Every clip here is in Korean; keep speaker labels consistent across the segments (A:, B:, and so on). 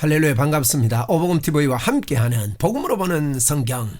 A: 할렐루야 반갑습니다. 오복음 TV와 함께하는 복음으로 보는 성경.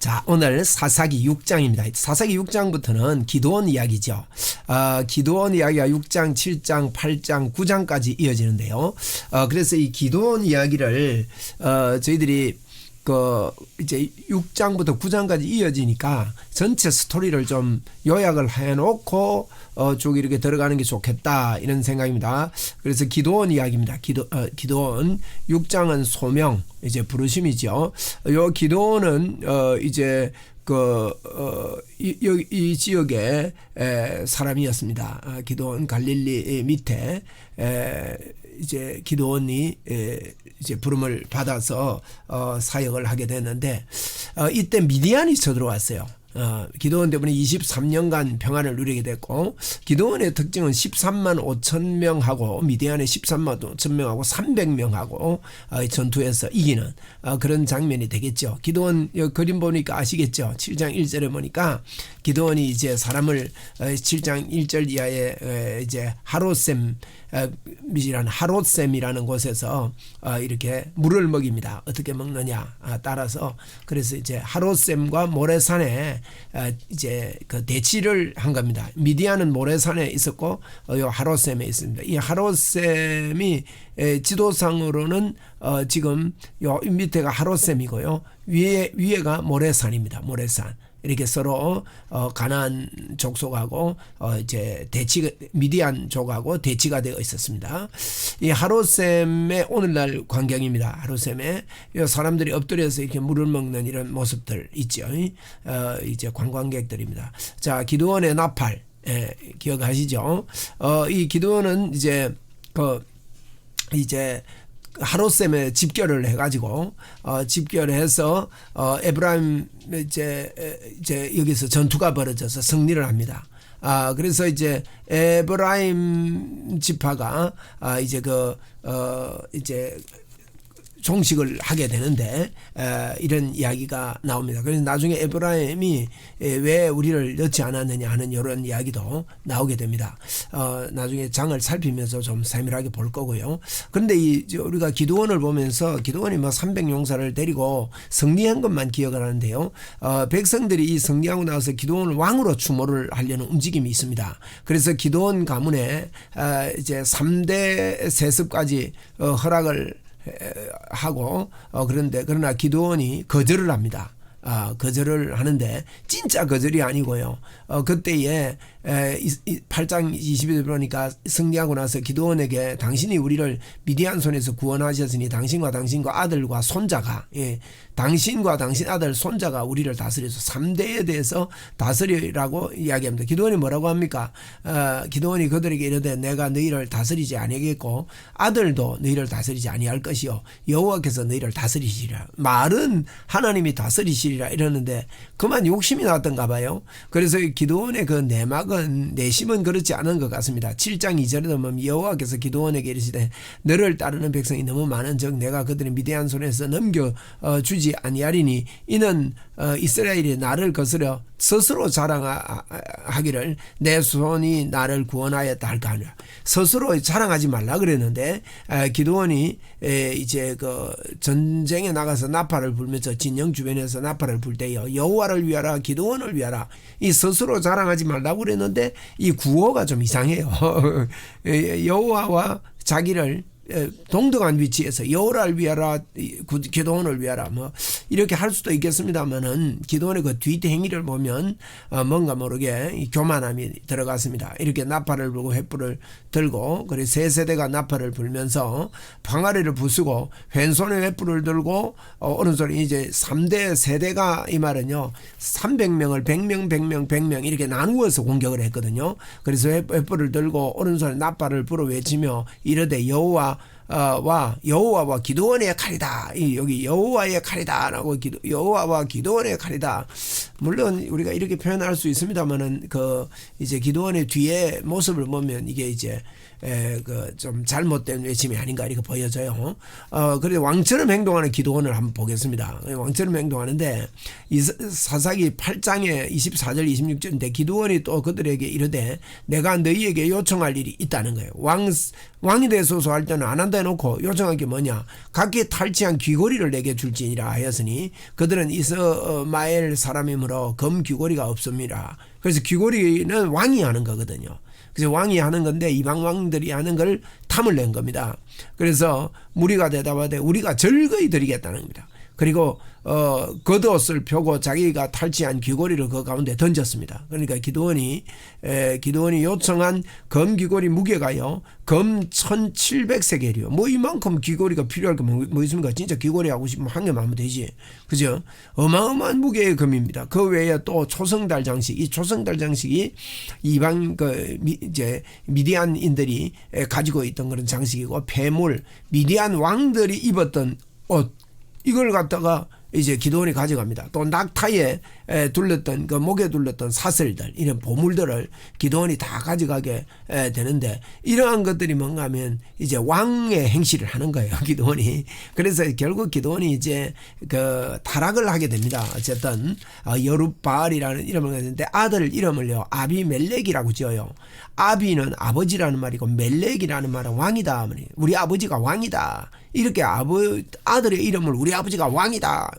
A: 자 오늘 사사기 6장입니다. 사사기 6장부터는 기도원 이야기죠. 어, 기도원 이야기가 6장, 7장, 8장, 9장까지 이어지는데요. 어, 그래서 이 기도원 이야기를 어, 저희들이 그 이제 6장부터 9장까지 이어지니까 전체 스토리를 좀 요약을 해놓고 어 쭉 이렇게 들어가는 게 좋겠다 이런 생각입니다. 그래서 기도원 이야기입니다. 기도 어, 기도원 6장은 소명 이제 부르심이죠. 요 기도원은 어 이제 그, 어, 이, 이, 이 지역의 에, 사람이었습니다. 아, 기도원 갈릴리 밑에 에, 이제 기도원이 에, 이제 부름을 받아서 어, 사역을 하게 됐는데 어, 이때 미디안이 쳐들어왔어요. 어, 기도원 때문에 23년간 평안을 누리게 됐고 기도원의 특징은 13만 5천 명하고 미디안의 13만 5천 명하고 300명하고 어, 전투에서 이기는 어, 그런 장면이 되겠죠. 기도원 그림 보니까 아시겠죠. 7장 1절에 보니까 기도원이 이제 사람을 어, 7장 1절 이하에 에, 이제 하루쌤 미지라는 하롯샘이라는 곳에서 어, 이렇게 물을 먹입니다. 어떻게 먹느냐 아, 따라서 그래서 이제 하롯샘과 모래산에 어, 이제 그 대치를 한 겁니다. 미디안은 모래산에 있었고 어, 요 하롯샘에 있습니다. 이 하롯샘이 지도상으로는 지금 요 밑에가 하롯샘이고요. 위에 위에가 모래산입니다. 모래산. 이렇게 서로 어 가난 족속하고 어 이제 대치 미디안 족하고 대치가 되어 있었습니다. 이 하루샘의 오늘날 광경입니다. 하루샘에 사람들이 엎드려서 이렇게 물을 먹는 이런 모습들 있죠. 어 이제 관광객들입니다. 자 기도원의 나팔 예, 기억하시죠? 어 이 기도원은 이제 그 이제 하루쌤에 집결을 해가지고 어, 집결해서 어, 에브라임 이제 이제 여기서 전투가 벌어져서 승리를 합니다. 아 그래서 이제 에브라임 지파가 아 이제 그어 이제 종식을 하게 되는데 에, 이런 이야기가 나옵니다. 그래서 나중에 에브라임이 왜 우리를 넣지 않았느냐 하는 이런 이야기도 나오게 됩니다. 어, 나중에 장을 살피면서 좀 세밀하게 볼 거고요. 그런데 이 우리가 기도원을 보면서 기도원이 뭐 300용사를 데리고 승리한 것만 기억을 하는데요. 어, 백성들이 이 승리하고 나서 기도원을 왕으로 추모를 하려는 움직임이 있습니다. 그래서 기도원 가문에 어, 이제 3대 세습까지 어, 허락을 하고 어 그런데 그러나 기도원이 거절을 합니다. 아, 거절을 하는데 진짜 거절이 아니고요. 어, 그때에 에, 8장 20절 보니까 승리하고 나서 기도원에게 당신이 우리를 미디안 손에서 구원하셨으니 당신과 당신과 아들과 손자가 예, 당신과 당신 아들 손자가 우리를 다스려서 3대에 대해서 다스리라고 이야기합니다. 기도원이 뭐라고 합니까? 어, 기도원이 그들에게 이르되 내가 너희를 다스리지 아니하겠고 아들도 너희를 다스리지 아니할 것이요 여호와께서 너희를 다스리시리라. 말은 하나님이 다스리시리라 이러는데 그만 욕심이 나왔던가 봐요. 그래서 기도원의 그 내막은 내심은 그렇지 않은 것 같습니다. 7장 2절에 보면 여호와께서 기도원에게 이르시되 너를 따르는 백성이 너무 많은 즉 내가 그들의 미대한 손에서 넘겨 어, 주지 아니하리니 이는 어, 이스라엘이 나를 거스려 스스로 자랑하기를 내 손이 나를 구원하였다 할까 하냐 스스로 자랑하지 말라 그랬는데 기도원이 이제 그 전쟁에 나가서 나팔을 불면서 진영 주변에서 나팔을 불 때요 여호와를 위하라 기도원을 위하라 이 스스로 자랑하지 말라고 그랬는데 이 구호가 좀 이상해요. 여호와와 자기를 동등한 위치에서 여호를 위하라 기도원을 위하라 뭐 이렇게 할 수도 있겠습니다만은 기도원의 그 뒷행위를 보면 어 뭔가 모르게 교만함이 들어갔습니다. 이렇게 나팔을 불고 횃불을 들고 그리고 세 세대가 나팔을 불면서 방아리를 부수고 왼손에 횃불을 들고 어 오른손에 이제 3대 세대가 이 말은요 300명을 100명 100명 100명 이렇게 나누어서 공격을 했거든요. 그래서 횃불을 들고 오른손에 나팔을 불어 외치며 이르되 여호와 와 여호와와 기도원의 칼이다. 이 여기 여호와의 칼이다라고 기도 여호와와 기도원의 칼이다. 물론 우리가 이렇게 표현할 수 있습니다만은 그 이제 기도원의 뒤에 모습을 보면 이게 이제 그 좀 잘못된 외침이 아닌가 이렇게 보여져요. 어 그래 왕처럼 행동하는 기도원을 한번 보겠습니다. 왕처럼 행동하는데 이 사사기 8장에 24절 26절인데 기도원이 또 그들에게 이르되 내가 너희에게 요청할 일이 있다는 거예요. 왕 왕이 되소서 할 때는 안 한다. 대놓고 요청한 게 뭐냐 각기 탈취한 귀고리를 내게 줄지니라 하였으니 그들은 이스마엘 사람이므로 검 귀고리가 없습니다. 그래서 귀고리는 왕이 하는 거거든요. 그래서 왕이 하는 건데 이방 왕들이 하는 걸 탐을 낸 겁니다. 그래서 무리가 대답하되 우리가 절거히 드리겠다는 겁니다. 그리고 어 겉옷을 펴고 자기가 탈취한 귀고리를 그 가운데 던졌습니다. 그러니까 기도원이 에, 기도원이 요청한 검 귀고리 무게가요. 검 1700세겔이요. 뭐 이만큼 귀고리가 필요할 거뭐 뭐 있습니까? 진짜 귀고리 하고 싶으면 한 개만 하면 되지. 그죠? 어마어마한 무게의 금입니다. 그 외에 또 초성달 장식, 이 초성달 장식이 이방 그 미, 이제 미디안인들이 가지고 있던 그런 장식이고 폐물 미디안 왕들이 입었던 옷 이걸 갖다가 이제 기도원이 가져갑니다. 또 낙타에 둘렀던 그 목에 둘렀던 사슬들 이런 보물들을 기도원이 다 가져가게 되는데 이러한 것들이 뭔가 하면 이제 왕의 행실을 하는 거예요. 기도원이. 그래서 결국 기도원이 이제 그 타락을 하게 됩니다. 어쨌든 어, 여룻바알이라는 이름을 가졌는데 아들 이름을요 아비멜렉이라고 지어요. 아비는 아버지라는 말이고 멜렉이라는 말은 왕이다. 우리 아버지가 왕이다. 이렇게 아버 아들의 이름을 우리 아버지가 왕이다.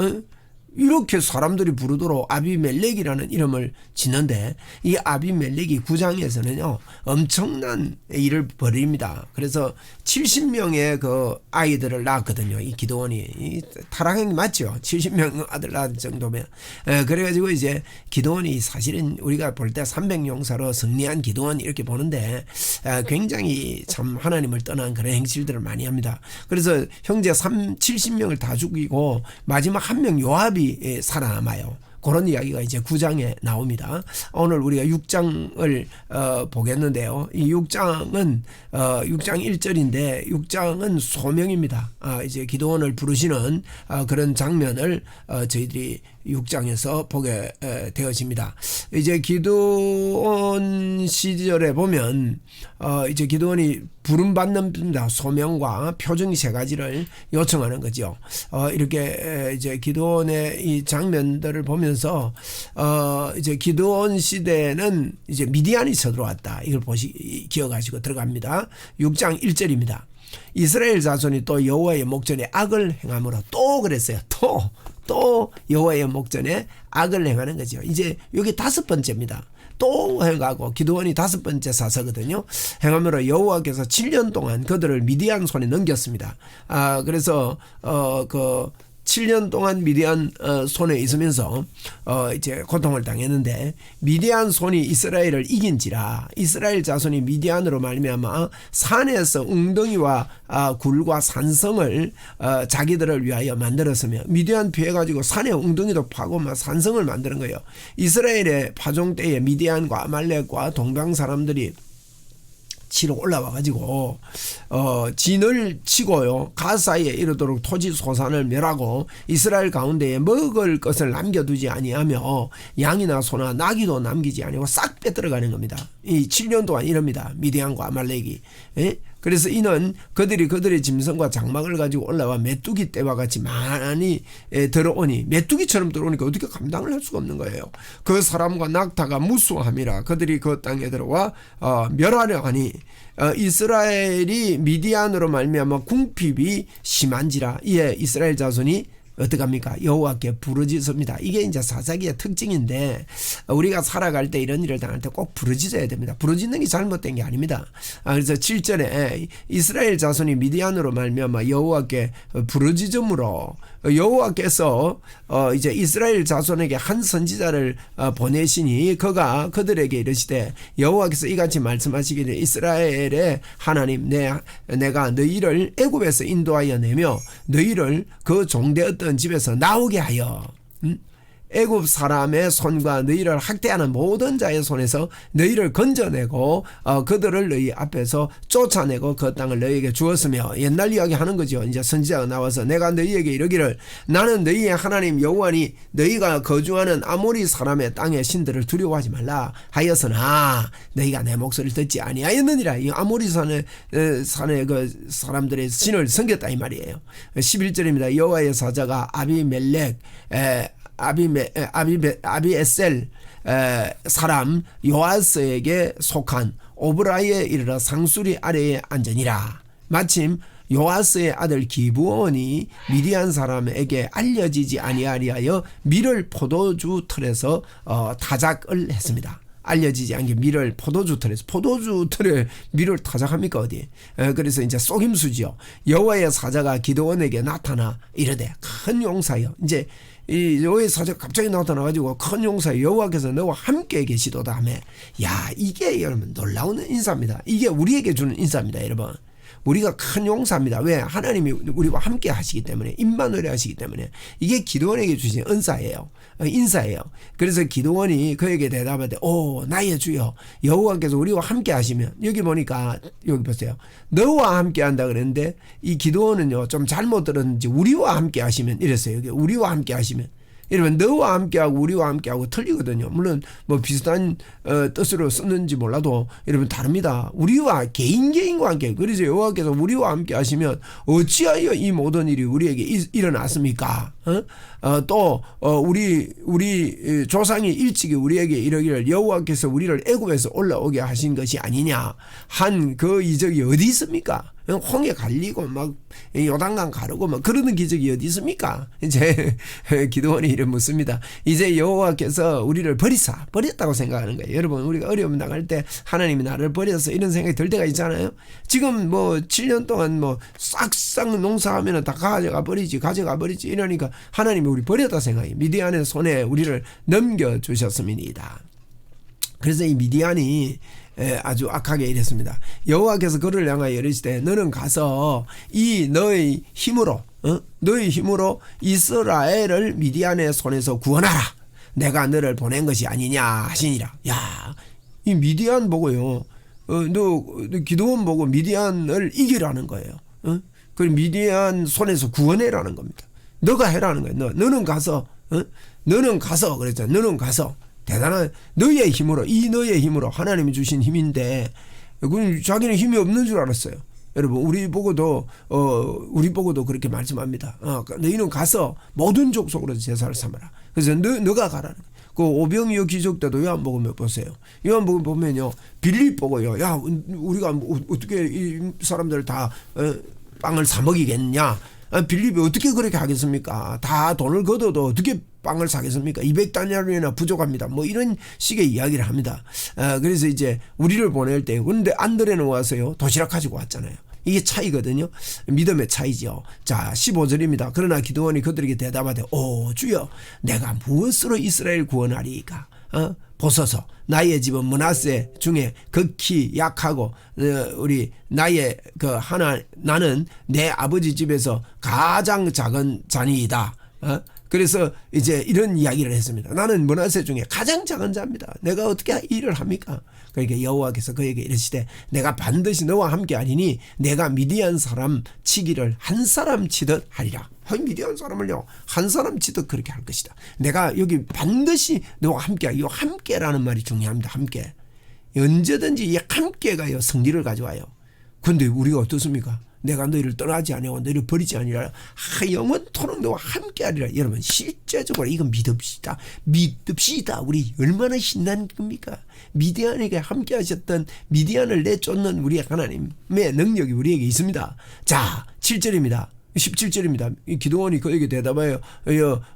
A: 어? 이렇게 사람들이 부르도록 아비멜렉이라는 이름을 짓는데 이 아비멜렉이 구장에서는요 엄청난 일을 벌입니다. 그래서 70명의 그 아이들을 낳았거든요. 이 기도원이 이 타락행위 맞죠? 70명 아들 낳은 정도면 에, 그래가지고 이제 기도원이 사실은 우리가 볼 때 300용사로 승리한 기도원 이렇게 보는데 에, 굉장히 참 하나님을 떠난 그런 행실들을 많이 합니다. 그래서 형제 3 70명을 다 죽이고 마지막 한 명 요압이 예, 살아남아요. 그런 이야기가 이제 9장에 나옵니다. 오늘 우리가 6장을 어, 보겠는데요. 이 6장은 어, 6장 1절인데 6장은 소명입니다. 아, 이제 기도원을 부르시는 어, 그런 장면을 어, 저희들이 6장에서 보게 에, 되어집니다. 이제 기도원 시절에 보면 어, 이제 기도원이 부름 받는다 소명과 표정 세 가지를 요청하는 거죠. 어, 이렇게 이제 기도원의 이 장면들을 보면서 어, 이제 기도원 시대는 이제 미디안이 쳐들어왔다. 이걸 보시 기억하시고 들어갑니다. 6장 1절입니다. 이스라엘 자손이 또 여호와의 목전에 악을 행함으로 또 그랬어요. 또 또 여호와의 목전에 악을 행하는 거죠. 이제 여기 다섯 번째입니다. 또 해가고 기도원이 다섯 번째 사서거든요. 행함으로 여호와께서 7년 동안 그들을 미디안 손에 넘겼습니다. 아 그래서 어그 7년 동안 미디안 어, 손에 있으면서 어 이제 고통을 당했는데 미디안 손이 이스라엘을 이긴지라 이스라엘 자손이 미디안으로 말미암아 산에서 웅덩이와 아, 굴과 산성을 어 자기들을 위하여 만들었으며 미디안 피해 가지고 산에 웅덩이도 파고 막 산성을 만드는 거예요. 이스라엘의 파종 때에 미디안과 아말렉과 동방 사람들이 치러 올라와 가지고 어 진을 치고요 가사에 이르도록 토지 소산을 멸하고 이스라엘 가운데에 먹을 것을 남겨두지 아니하며 양이나 소나 나귀도 남기지 아니하고 싹 빼들어가는 겁니다. 이 7년 동안 이럽니다. 미디안과 아말렉이. 예? 그래서 이는 그들이 그들의 짐승과 장막을 가지고 올라와 메뚜기 떼와 같이 많이 들어오니 메뚜기처럼 들어오니까 어떻게 감당을 할 수가 없는 거예요. 그 사람과 낙타가 무수함이라 그들이 그 땅에 들어와 어, 멸하려 하니 어, 이스라엘이 미디안으로 말미암아 궁핍이 심한지라 이에 이스라엘 자손이 어떡합니까? 여호와께 부르짖습니다. 이게 이제 사사기의 특징인데 우리가 살아갈 때 이런 일을 당할 때 꼭 부르짖어야 됩니다. 부르짖는 게 잘못된 게 아닙니다. 아, 그래서 7절에 이스라엘 자손이 미디안으로 말미암아 여호와께 부르짖음으로 여호와께서 어 이제 이스라엘 자손에게 한 선지자를 어 보내시니 그가 그들에게 이르시되 여호와께서 이같이 말씀하시기를 이스라엘의 하나님 내 내가 너희를 애굽에서 인도하여 내며 너희를 그 종되었던 집에서 나오게 하여 음? 애굽 사람의 손과 너희를 학대하는 모든 자의 손에서 너희를 건져내고 어, 그들을 너희 앞에서 쫓아내고 그 땅을 너희에게 주었으며 옛날 이야기 하는 거죠. 이제 선지자가 나와서 내가 너희에게 이르기를 나는 너희의 하나님 여호와니 너희가 거주하는 아모리 사람의 땅의 신들을 두려워하지 말라 하였으나 너희가 내 목소리를 듣지 아니하였느니라. 이 아모리 산의 산의 그 사람들의 신을 섬겼다 이 말이에요. 11절입니다. 여호와의 사자가 아비멜렉 에, 아비메, 아비베, 아비에셀 에, 사람 요아스에게 속한 오브라이에 이르러 상수리 아래에 앉으니라. 마침 요아스의 아들 기부온이 미디안 사람에게 알려지지 아니하리하여 밀을 포도주 틀에서 어, 타작을 했습니다. 알려지지 않게 밀을 포도주 틀에서 포도주 틀에 밀을 타작합니까 어디? 에, 그래서 이제 속임수지요. 여호와의 사자가 기도원에게 나타나 이르되 큰 용사여 이제 이 여호와의 사자가 갑자기 나타나 가지고 큰 용사 여호와께서 너와 함께 계시도다 하며 야 이게 여러분 놀라운 인사입니다. 이게 우리에게 주는 인사입니다, 여러분. 우리가 큰 용사입니다. 왜? 하나님이 우리와 함께 하시기 때문에 임마누엘 하시기 때문에 이게 기도원에게 주신 은사예요. 어, 인사예요. 그래서 기도원이 그에게 대답하되 오 나의 주여 여호와께서 우리와 함께 하시면 여기 보니까 여기 보세요. 너와 함께 한다 그랬는데 이 기도원은요 좀 잘못 들었는지 우리와 함께 하시면 이랬어요. 여기 우리와 함께 하시면 이러면 너와 함께하고 우리와 함께하고 틀리거든요. 물론 뭐 비슷한 어, 뜻으로 썼는지 몰라도 여러분 다릅니다. 우리와 개인 개인과 함께 그래서 여호와께서 우리와 함께 하시면 어찌하여 이 모든 일이 우리에게 일, 일어났습니까? 어? 어, 또 어, 우리 우리 조상이 일찍이 우리에게 이러기를 여호와께서 우리를 애굽에서 올라오게 하신 것이 아니냐 한 그 이적이 어디 있습니까? 홍해 갈리고 막 요단강 가르고 막 그러는 기적이 어디 있습니까? 이제 기도원이 이를 묻습니다. 이제 여호와께서 우리를 버리사 버렸다고 생각하는 거예요. 여러분 우리가 어려움 당할 때 하나님이 나를 버려서 이런 생각이 들 때가 있잖아요. 지금 뭐 7년 동안 뭐 싹싹 농사하면 다 가져가 버리지 가져가 버리지 이러니까 하나님이 우리 버렸다 생각해. 미디안의 손에 우리를 넘겨 주셨습니다. 그래서 이 미디안이 아주 악하게 이랬습니다. 여호와께서 그를 향하여 이르시되 너는 가서 이 너의 힘으로 어? 너의 힘으로 이스라엘을 미디안의 손에서 구원하라. 내가 너를 보낸 것이 아니냐 하시니라. 야, 이 미디안 보고요. 어, 너, 너 기도원 보고 미디안을 이기라는 거예요. 어? 그 미디안 손에서 구원해라는 겁니다. 너가 해라는 거예요. 너, 너는 가서 어? 너는 가서 그랬잖아. 너는 가서 대단한 너의 힘으로 이 너의 힘으로 하나님이 주신 힘인데 자기는 힘이 없는 줄 알았어요. 여러분 우리 보고도 어 우리 보고도 그렇게 말씀합니다. 어 너희는 가서 모든 족속으로 제사를 삼아라. 그래서 너 너가 가라는. 그 오병이어 기적 때도 요한복음에 보세요. 요한복음 보면요 빌립 보고요. 야 우리가 뭐 어떻게 이 사람들 다 어, 빵을 사 먹이겠냐? 아, 빌립이 어떻게 그렇게 하겠습니까? 다 돈을 걷어도 어떻게 빵을 사겠습니까? 200다니엘이나 부족합니다. 뭐 이런 식의 이야기를 합니다. 아, 그래서 이제 우리를 보낼 때 그런데 안드레는 와서요 도시락 가지고 왔잖아요. 이게 차이거든요. 믿음의 차이죠. 자, 15절입니다. 그러나 기도원이 그들에게 대답하되, 오, 주여, 내가 무엇으로 이스라엘 구원하리까? 어? 보소서 나의 집은 문하세 중에 극히 약하고 어, 우리 나의 그 하나 나는 내 아버지 집에서 가장 작은 자니이다. 어? 그래서 이제 이런 이야기를 했습니다. 나는 문하세 중에 가장 작은 자입니다. 내가 어떻게 일을 합니까? 그러니까 여호와께서 그에게 이르시되 내가 반드시 너와 함께 하리니 내가 미디안 사람 치기를 한 사람 치듯 하리라. 미디안 사람을요 한 사람 치듯 그렇게 할 것이다. 내가 여기 반드시 너와 함께 이 함께라는 말이 중요합니다. 함께 언제든지 이 함께가요 승리를 가져와요. 근데 우리가 어떻습니까? 내가 너희를 떠나지 아니하고 너희를 버리지 아니라 영원토록 너와 함께하리라. 여러분 실제적으로 이건 믿읍시다. 믿읍시다. 우리 얼마나 신난 겁니까? 미디안에게 함께하셨던 미디안을 내쫓는 우리 하나님의 능력이 우리에게 있습니다. 자 7절입니다. 17절입니다. 기도원이 그에게 대답하여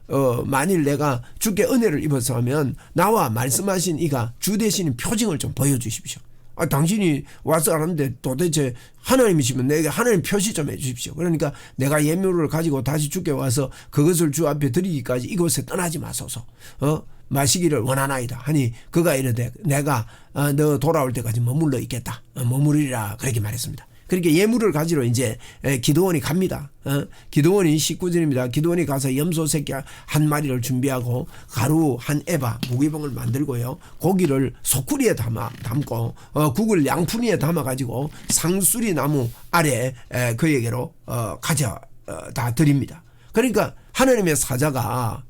A: 어, 만일 내가 주께 은혜를 입어서 하면 나와 말씀하신 이가 주 대신 표징을 좀 보여주십시오. 아, 당신이 와서 하는데 도대체 하나님이시면 내게 하나님 표시 좀 해주십시오. 그러니까 내가 예물을 가지고 다시 주께 와서 그것을 주 앞에 드리기까지 이곳에 떠나지 마소서. 어? 마시기를 원하나이다 하니 그가 이르되 내가 어, 너 돌아올 때까지 머물러 있겠다. 어, 머무리라 그렇게 말했습니다. 그렇게 예물을 가지러 이제 기도원이 갑니다. 어? 기도원이 19절입니다. 기도원이 가서 염소 새끼 한 마리를 준비하고 가루 한 에바 무기봉을 만들고요. 고기를 소쿠리에 담아 담고 어, 국을 양푼위에 담아 가지고 상수리 나무 아래 에, 그에게로 어, 가져다 어, 드립니다. 그러니까 하나님의 사자가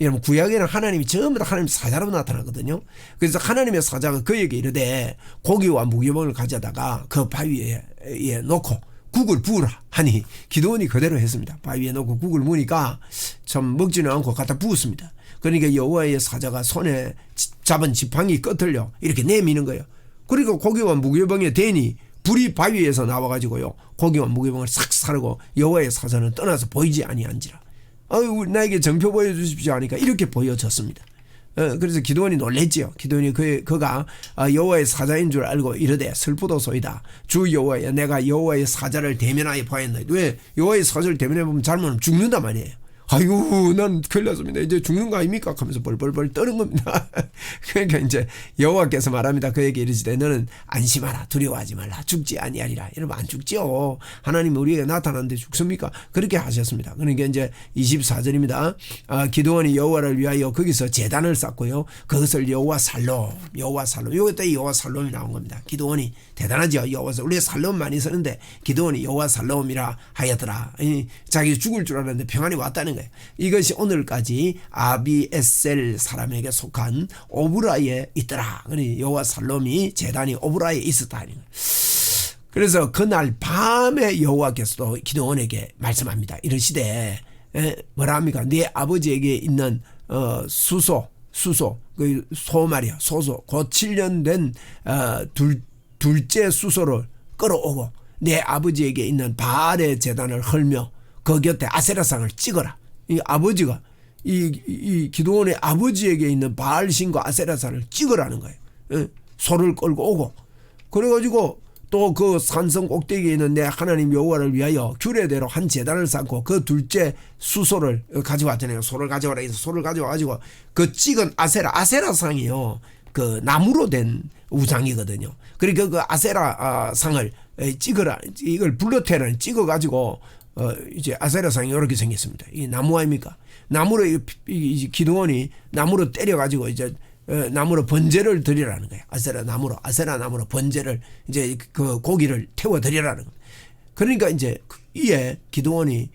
A: 여러분 구약에는 하나님이 전부 다 하나님 사자로 나타나거든요. 그래서 하나님의 사자가 그에게 이르되 고기와 무기봉을 가져다가 그 바위에 놓고 국을 부으라 하니 기도원이 그대로 했습니다. 바위에 놓고 국을 무니까 참 먹지는 않고 갖다 부었습니다. 그러니까 여호와의 사자가 손에 잡은 지팡이 끝을요 이렇게 내미는 거예요. 그리고 고기와 무기봉에 대니 불이 바위에서 나와가지고요 고기와 무기병을 싹 사르고 여호와의 사자는 떠나서 보이지 아니한지라. 어유 나에게 정표 보여주십시오 하니까 이렇게 보여졌습니다. 어, 그래서 기도원이 놀랬지요. 기도원이 그 그가 아, 여호와의 사자인 줄 알고 이르되 슬프도소이다. 주 여호와여 내가 여호와의 사자를 대면하여 보았나이다. 왜 여호와의 사자를 대면해 보면 잘못하면 죽는단 말이에요. 아이고 난 큰일 났습니다. 이제 죽는 거 아닙니까? 하면서 벌벌벌 떠는 겁니다. 그러니까 이제 여호와께서 말합니다. 그에게 이르시되 너는 안심하라 두려워하지 말라 죽지 아니하리라. 이러면 안 죽지요. 하나님 우리에게 나타났는데 죽습니까? 그렇게 하셨습니다. 그러니까 이제 24절입니다. 아, 기도원이 여호와를 위하여 거기서 재단을 쌓고요. 그것을 여호와 살롬 여호와 살롬 요때 여호와 살롬이 나온 겁니다. 기도원이 대단하죠. 여호와 살롬 우리 살롬 많이 쓰는데 기도원이 여호와 살롬이라 하였더라. 이, 자기 죽을 줄 알았는데 평안이 왔다는 거예요. 이것이 오늘까지 아비에셀 사람에게 속한 오브라에 있더라. 그러니 여호와 살롬이 재단이 오브라에 있었다. 그래서 그날 밤에 여호와께서도 기도원에게 말씀합니다. 이러시되 에, 뭐라 합니까? 네 아버지에게 있는 어, 수소 수소 그 소 말이야 소소 곧 7년 된 어, 둘, 둘째 수소를 끌어오고 내 아버지에게 있는 바알의 재단을 헐며 그 곁에 아세라상을 찍어라. 이 아버지가 이, 이 기도원의 아버지에게 있는 바알 신과 아세라상을 찍으라는 거예요. 예? 소를 끌고 오고 그래가지고 또 그 산성 꼭대기에 있는 내 하나님 여호와를 위하여 규례대로 한 제단을 쌓고 그 둘째 수소를 가져왔잖아요. 소를 가져와라 해서 소를 가져와가지고 그 찍은 아세라 아세라 상이요. 그 나무로 된 우상이거든요. 그러니까 그 아세라 아, 상을 찍어라 이걸 블러테를 찍어가지고 어 이제 아세라상이 이렇게 생겼습니다. 이 나무 아닙니까? 나무로 이, 이 기도원이 나무로 때려가지고 이제 어, 나무로 번제를 드리라는 거예요. 아세라 나무로 아세라 나무로 번제를 이제 그 고기를 태워 드리라는 거예요. 그러니까 이제 이에 기도원이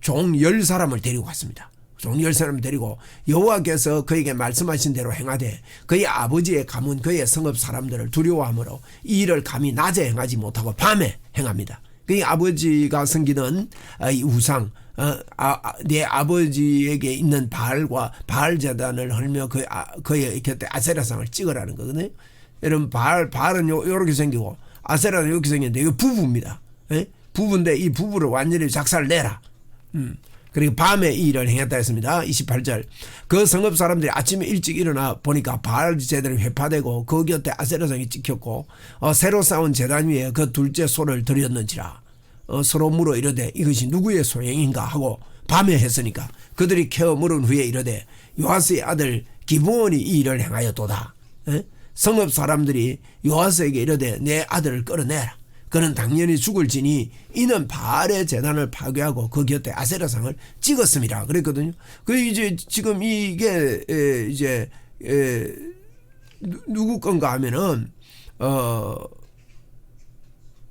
A: 종 열 사람을 데리고 갔습니다. 종 열 사람을 데리고 여호와께서 그에게 말씀하신 대로 행하되 그의 아버지의 가문 그의 성읍 사람들을 두려워하므로 이 일을 감히 낮에 행하지 못하고 밤에 행합니다. 그의 아버지가 섬기는 아, 이 우상 어, 아, 아, 내 아버지에게 있는 바알과 바알 재단을 헐며 그, 아, 그의 곁에 아세라상을 찍으라는 거거든요. 여러분, 바알, 바알은 요, 요렇게 생기고 아세라는 이렇게 생겼는데 이거 부부입니다. 예? 부부인데 이 부부를 완전히 작살 내라. 음. 그리고 밤에 이 일을 행했다 했습니다. 28절. 그 성읍 사람들이 아침에 일찍 일어나 보니까 바알 제단이 회파되고 그 곁에 아세라상이 찍혔고 어, 새로 쌓은 재단 위에 그 둘째 소를 드렸는지라. 어, 서로 물어 이르되 이것이 누구의 소행인가 하고 밤에 했으니까 그들이 캐어 물은 후에 이르되 요하스의 아들 기부원이 이 일을 행하였도다. 에? 성읍 사람들이 요하스에게 이르되 내 아들을 끌어내라. 그는 당연히 죽을지니 이는 바알의 재단을 파괴하고 그 곁에 아세라상을 찍었습니다. 그랬거든요. 그 이제 지금 이게 에, 이제 에, 누구 건가 하면은 어.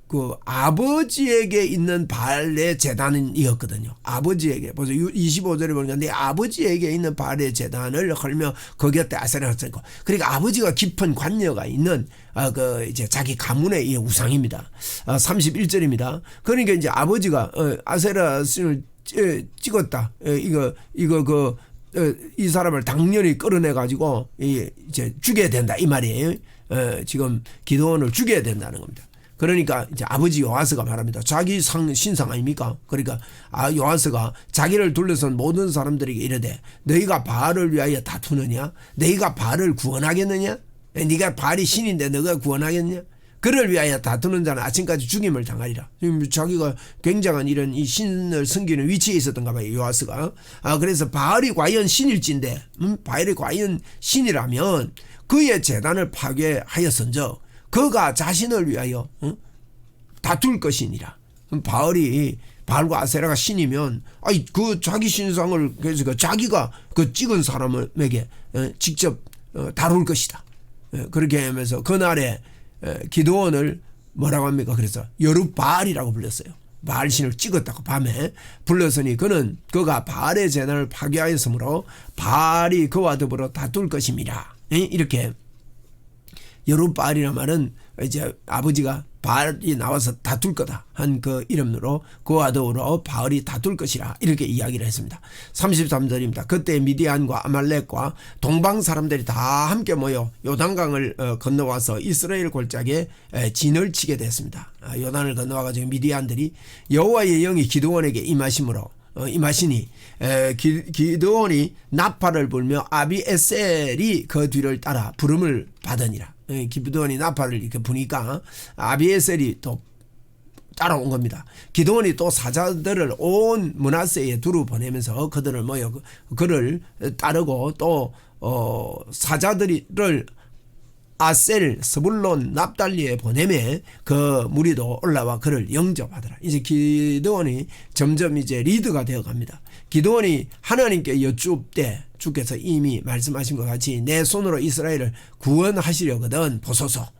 A: 그 아버지에게 있는 바알의 재단은 이었거든요. 아버지에게 벌써 25절에 보니까 내 아버지에게 있는 바알의 재단을 헐며 그 곁에 아세라를 쓰고 그러니까 아버지가 깊은 관여가 있는 아, 그 이제 자기 가문의 이 우상입니다. 아, 31절입니다. 그러니까 이제 아버지가 어, 아세라 신을 찍었다. 어, 이거 이거 그 이 사람을 당연히 끌어내 가지고 이제 죽여야 된다 이 말이에요. 어, 지금 기도원을 죽여야 된다는 겁니다. 그러니까 이제 아버지 요하스가 말합니다. 자기 상 신상 아닙니까? 그러니까 아 요하스가 자기를 둘러선 모든 사람들에게 이르되 너희가 바알을 위하여 다투느냐? 너희가 바알을 구원하겠느냐? 네가 바알이 신인데 너가 구원하겠느냐? 그를 위하여 다투는 자는 아침까지 죽임을 당하리라. 자기가 굉장한 이런 이 신을 섬기는 위치에 있었던가 봐요. 요하스가. 아 그래서 바알이 과연 신일진데 음? 바알이 과연 신이라면 그의 재단을 파괴하였은적 그가 자신을 위하여 어? 다툴 것이니라. 바울이 바알과 아세라가 신이면 아이 그 자기 신상을 그래서 그 자기가 그 찍은 사람에게 어? 직접 어, 다룰 것이다. 그렇게 하면서 그날에 기도원을 뭐라고 합니까? 그래서 여룻바알이라고 불렀어요. 바알 신을 찍었다고 밤에 불렀으니 그는 그가 바알의 재단을 파괴하였으므로 바알이 그와 더불어 다툴 것입니다. 이렇게 여룻바알이란 말은 이제 아버지가 바알이 나와서 다툴 거다 한 그 이름으로 그와 더불어 바알이 다툴 것이라 이렇게 이야기를 했습니다. 33절입니다. 그때 미디안과 아말렉과 동방 사람들이 다 함께 모여 요단강을 어, 건너와서 이스라엘 골짜기에 에, 진을 치게 됐습니다. 아, 요단을 건너와 가지고 미디안들이 여호와의 영이 기도원에게 임하심으로 어, 임하시니 에, 기, 기드온이 나팔을 불며 아비에셀이 그 뒤를 따라 부름을 받으니라. 에, 기드온이 나팔을 이렇게 부니까 아비에셀이 또 따라온 겁니다. 기도원이 또 사자들을 온 문하세에 두루 보내면서 그들을 모여 그- 그를 따르고 또 어, 사자들을 아셀, 스불론, 납달리에 보내매 그 무리도 올라와 그를 영접하더라. 이제 기도원이 점점 이제 리드가 되어 갑니다. 기도원이 하나님께 여쭙되 주께서 이미 말씀하신 것 같이 내 손으로 이스라엘을 구원하시려거든 보소서.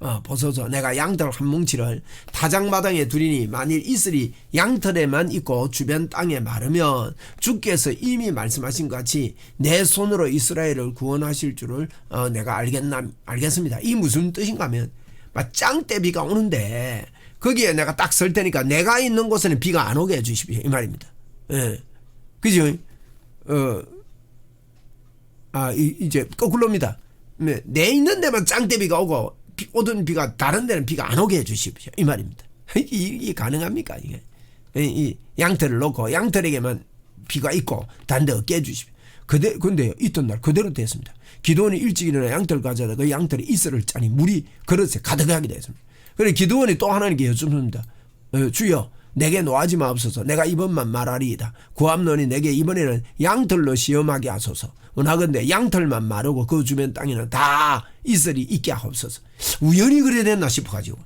A: 어, 보소서 내가 양털 한 뭉치를 타작마당에 두리니 만일 이슬이 양털에만 있고 주변 땅에 마르면 주께서 이미 말씀하신 것 같이 내 손으로 이스라엘을 구원하실 줄을 어, 내가 알겠나 알겠습니다. 이 무슨 뜻인가 하면 막 짱대비가 오는데 거기에 내가 딱 설 테니까 내가 있는 곳에는 비가 안 오게 해주십시오 이 말입니다. 예, 그죠? 어, 아, 이, 이제 거꾸로입니다. 네, 내 있는 데만 짱대비가 오고 비- 오던 비가 다른 데는 비가 안 오게 해주십시오. 이 말입니다. 이게, 이게 가능합니까? 이게 이, 이 양털을 놓고 양털에게만 비가 있고 다른 데 없게 해주십시오. 그대, 근데 있던 날 그대로 됐습니다. 기도원이 일찍 일어나 양털 가져다 그 양털에 이슬을 짜니 물이 그릇에 가득하게 됐습니다. 그래 기도원이 또 하나님께 여쭙습니다. 어, 주여 내게 노하지 마옵소서. 내가 이번만 말하리이다. 구함론이 내게 이번에는 양털로 시험하게 하소서. 원하건대 양털만 마르고 그 주변 땅에는 다 이슬이 있게 하옵소서. 우연히 그래 됐나 싶어가지고.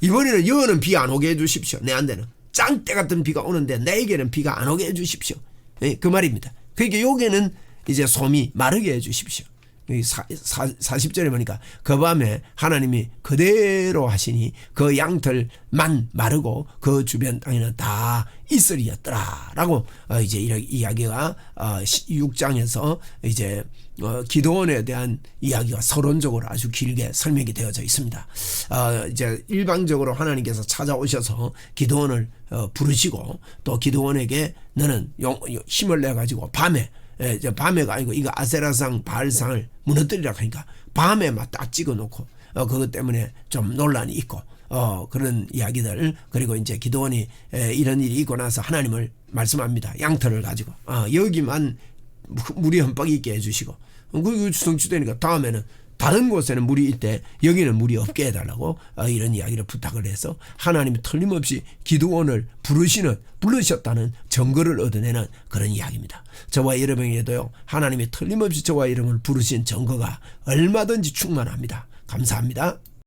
A: 이번에는 여는 비 안 오게 해주십시오. 내한테는 짱대 같은 비가 오는데 내에게는 비가 안 오게 해주십시오. 예, 그 말입니다. 그러니까 여기는 이제 솜이 마르게 해주십시오. 이 사, 사, 40절에 보니까 그 밤에 하나님이 그대로 하시니 그 양털만 마르고 그 주변 땅에는 다 이슬이었더라 라고 어, 이제 이야기가 어, 6장에서 이제 어, 기도원에 대한 이야기가 서론적으로 아주 길게 설명이 되어져 있습니다. 어, 이제 일방적으로 하나님께서 찾아오셔서 기도원을 어, 부르시고 또 기도원에게 너는 용, 힘을 내 가지고 밤에 예, 이제 밤에가 아니고 이거 아세라상 바알상을 무너뜨리라 하니까 밤에 막딱 찍어 놓고 어 그것 때문에 좀 논란이 있고 어 그런 이야기들. 그리고 이제 기도원이 에, 이런 일이 있고 나서 하나님을 말씀합니다. 양털을 가지고. 어 여기만 물이 흠뻑 있게 해 주시고. 그 성취되니까 다음에는 다른 곳에는 물이 있대 여기는 물이 없게 해달라고 어, 이런 이야기를 부탁을 해서 하나님이 틀림없이 기도원을 부르시는 부르셨다는 증거를 얻어내는 그런 이야기입니다. 저와 여러분에게도요 하나님이 틀림없이 저와 여러분을 부르신 증거가 얼마든지 충만합니다. 감사합니다.